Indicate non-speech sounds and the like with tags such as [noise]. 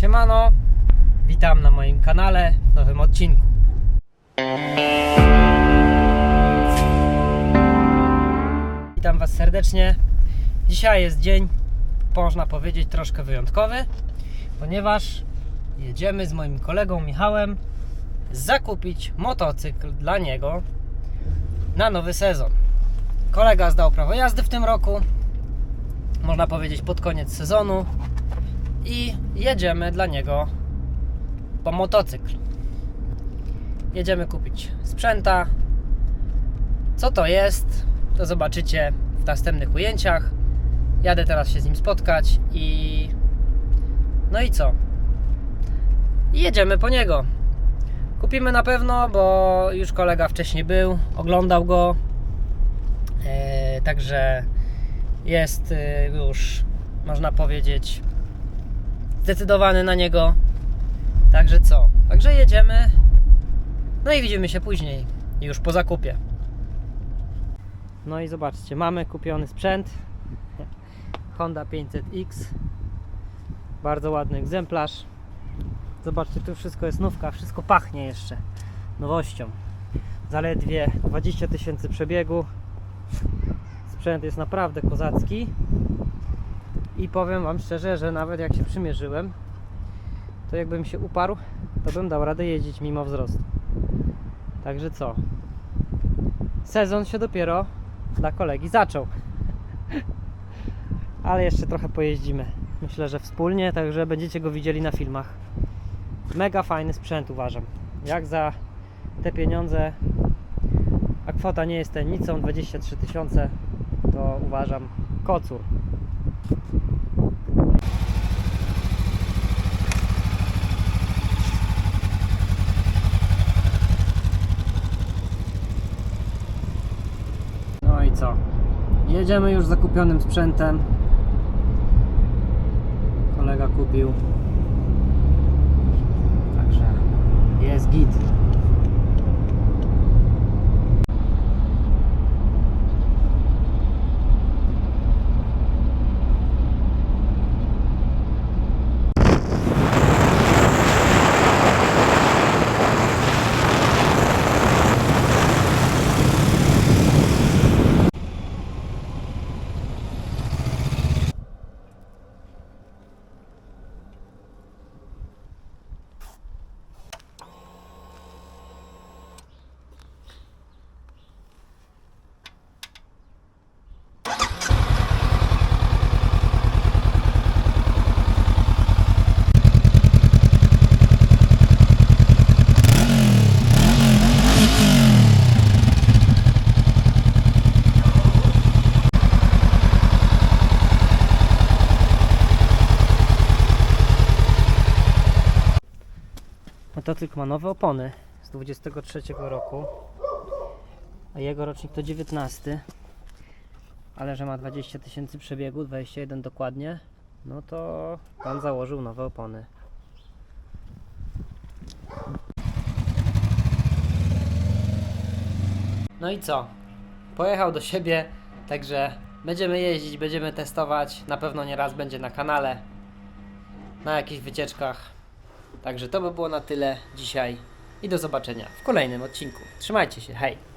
Siemano, witam na moim kanale w nowym odcinku. Witam Was serdecznie. Dzisiaj jest dzień, można powiedzieć, troszkę wyjątkowy, ponieważ jedziemy z moim kolegą Michałem zakupić motocykl dla niego na nowy sezon. Kolega zdał prawo jazdy w tym roku, można powiedzieć pod koniec sezonu i jedziemy dla niego po motocykl. Jedziemy kupić sprzęta. Co to jest, to zobaczycie w następnych ujęciach. Jadę teraz się z nim spotkać i no i co? I jedziemy po niego. Kupimy na pewno, bo już kolega wcześniej był, oglądał go. E, także jest e, już, można powiedzieć, zdecydowany na niego. Także co? Także jedziemy. No i widzimy się później, już po zakupie. No i zobaczcie, mamy kupiony sprzęt. Honda 500X. Bardzo ładny egzemplarz. Zobaczcie, tu wszystko jest nówka, wszystko pachnie jeszcze nowością. Zaledwie 20 tysięcy przebiegu. Sprzęt jest naprawdę kozacki. I powiem Wam szczerze, że nawet jak się przymierzyłem, to jakbym się uparł, to bym dał radę jeździć mimo wzrostu. Także co? Sezon się dopiero dla kolegi zaczął. [laughs] Ale jeszcze trochę pojeździmy. Myślę, że wspólnie, także będziecie go widzieli na filmach. Mega fajny sprzęt uważam. Jak za te pieniądze, a kwota nie jest tajemnicą, 23 tysiące, to uważam kocur. I co? Jedziemy już zakupionym sprzętem. Kolega kupił. Także jest git. Motocykl ma nowe opony z 23 roku, a jego rocznik to 19. Ale że ma 20 tysięcy przebiegu, 21 dokładnie, no to pan założył nowe opony. No i co? Pojechał do siebie, także będziemy jeździć, będziemy testować. Na pewno nie raz będzie na kanale, na jakichś wycieczkach. Także to by było na tyle dzisiaj i do zobaczenia w kolejnym odcinku. Trzymajcie się, hej!